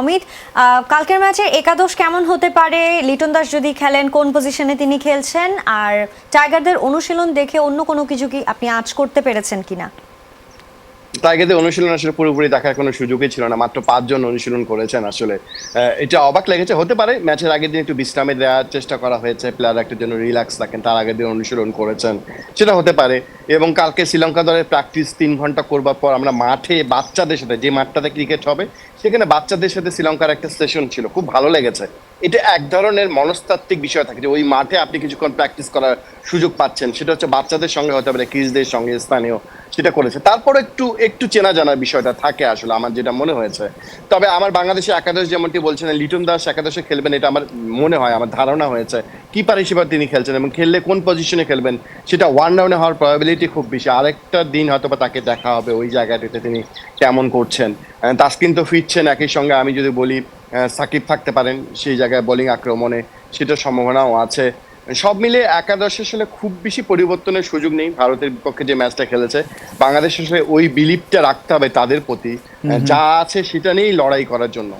অমিত কালকের ম্যাচে একাদশ কেমন হতে পারে? লিটন দাস যদি খেলেন, কোন পজিশনে তিনি খেলছেন? আর টাইগারদের অনুশীলন দেখে অন্য কোনো কিছু কি আপনি আঁচ করতে পেরেছেন কিনা? টাইগারদের অনুশীলন আসলে পুরোপুরি দেখার কোনো সুযোগই ছিল না। মাত্র পাঁচজন অনুশীলন করেছেন আসলে। এটা অবাক লেগেছে। হতে পারে ম্যাচের আগের দিন একটু বিশ্রামে দেওয়ার চেষ্টা করা হয়েছে। প্লেয়ার একটা জন্য রিল্যাক্স থাকেন, তার আগের দিন অনুশীলন করেছেন। সেটা হতে পারে। এবং কালকে শ্রীলঙ্কা দলের প্র্যাকটিস তিন ঘণ্টা করবার পর আমরা মাঠে বাচ্চাদের সাথে যে মাঠটাতে ক্রিকেট হবে, সেখানে বাচ্চাদের সাথে শ্রীলঙ্কার একটা সেশন ছিল। খুব ভালো লেগেছে। এটা এক ধরনের মনস্তাত্ত্বিক বিষয় থাকে যে ওই মাঠে আপনি কিছুক্ষণ প্র্যাকটিস করার সুযোগ পাচ্ছেন। সেটা হচ্ছে বাচ্চাদের সঙ্গে হতে পারে কিসদের সঙ্গে, স্থানীয়, সেটা করেছে। তারপর একটু একটু চেনা জানার বিষয়টা থাকে আসলে, আমার যেটা মনে হয়েছে। তবে আমার বাংলাদেশে একাদশ যেমনটি বলছেন, লিটন দাস একাদশে খেলবেন, এটা আমার মনে হয়, আমার ধারণা হয়েছে। কিপার হিসেবে তিনি খেলছেন এবং খেললে কোন পজিশনে খেলবেন, সেটা ওয়ান ডাউনে হওয়ার প্রবাবিলিটি খুব বেশি। আরেকটা দিন হয়তো বা তাকে দেখা হবে, ওই জায়গাটিতে তিনি কেমন করছেন। তাসকিন তো ফিরছেন, একই সঙ্গে আমি যদি বলি সাকিব থাকতে পারেন সেই জায়গায় বোলিং আক্রমণে সেটার সম্ভাবনাও আছে। সব মিলে একাদশ আসলে খুব বেশি পরিবর্তনের সুযোগ নেই। ভারতের বিপক্ষে যে ম্যাচটা খেলেছে বাংলাদেশ আসলে ওই বিলিপটা রাখতে হবে তাদের প্রতি। যা আছে সেটা নিয়েই লড়াই করার জন্য।